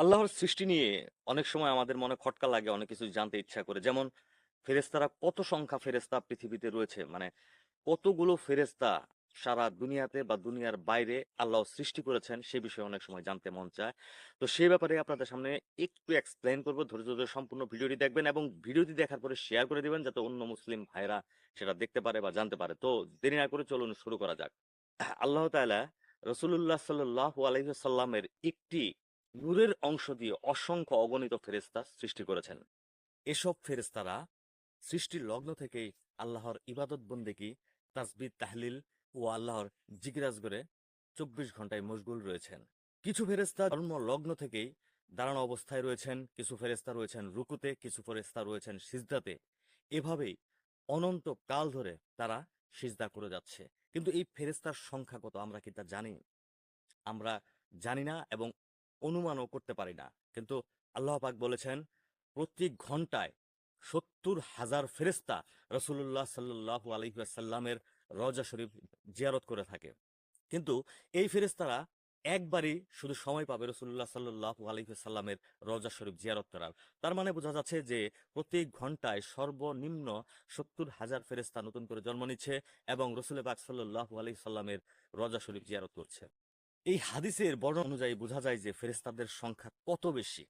আল্লাহর সৃষ্টি নিয়ে অনেক সময় আমাদের মনে খটকা লাগে, অনেক কিছু জানতে ইচ্ছা করে। যেমন ফেরেস্তারা কত সংখ্যা ফেরেস্তা পৃথিবীতে রয়েছে? মানে কতগুলো ফেরেস্তা সারা দুনিয়াতে বা দুনিয়ার বাইরে আল্লাহ সৃষ্টি করেছেন সে বিষয়ে অনেক সময় জানতে মন চায়। তো সেই ব্যাপারে আপনাদের সামনে একটু এক্সপ্লেন করব। ধৈর্য ধরে সম্পূর্ণ ভিডিওটি দেখবেন এবং ভিডিওটি দেখার পরে শেয়ার করে দিবেন যাতে অন্য মুসলিম ভাইরা সেটা দেখতে পারে বা জানতে পারে। তো দেরি না করে চলুন শুরু করা যাক। আল্লাহ তাআলা রসুল্লাহ সাল্লাহ আলহিসাল্লামের একটি নূরের অংশ দিয়ে অসংখ্য অগণিত ফেরেস্তা সৃষ্টি করেছেন। এসব ফেরেস্তারা সৃষ্টির লগ্ন থেকেই আল্লাহর ইবাদত বন্দেকি তাসবিদ তাহলিল ও আল্লাহর জিজ্ঞাস করে চব্বিশ ঘন্টায় মশগুল রয়েছেন। কিছু ফেরেস্তা জন্ম লগ্ন থেকেই দাঁড়ানো অবস্থায় রয়েছেন, কিছু ফেরেস্তা রয়েছেন রুকুতে, কিছু ফেরেস্তা রয়েছেন সিজদাতে। এভাবেই অনন্ত কাল ধরে তারা সিজদা করে যাচ্ছে। কিন্তু এই ফেরেস্তার সংখ্যা কত আমরা কি তা জানি? আমরা জানি না এবং অনুমানও করতে পারি না। কিন্তু আল্লাহ পাক বলেছেন, প্রতি ঘন্টায় সত্তর হাজার ফেরেস্তা রসুল্লাহ সাল্লাহ আলহিহাসাল্লামের রজা শরীফ জিয়ারত করে থাকে। কিন্তু এই ফেরেস্তারা একবারই শুধু সময় পাবে রসুল্লাহ সাল্লাহ আলহিহাসাল্লামের রজা শরীফ জিয়ারত করার। তার মানে বোঝা যাচ্ছে যে প্রতি ঘন্টায় সর্বনিম্ন সত্তর হাজার ফেরেস্তা নতুন করে জন্ম নিচ্ছে এবং রসুল পাক আলহি সাল্লামের রজা শরীফ জিয়ারত করছে। এই হাদিসের বর্ণ অনুযায়ী বোঝা যায় যে ফেরেস্তাদের সংখ্যা কত বেশি।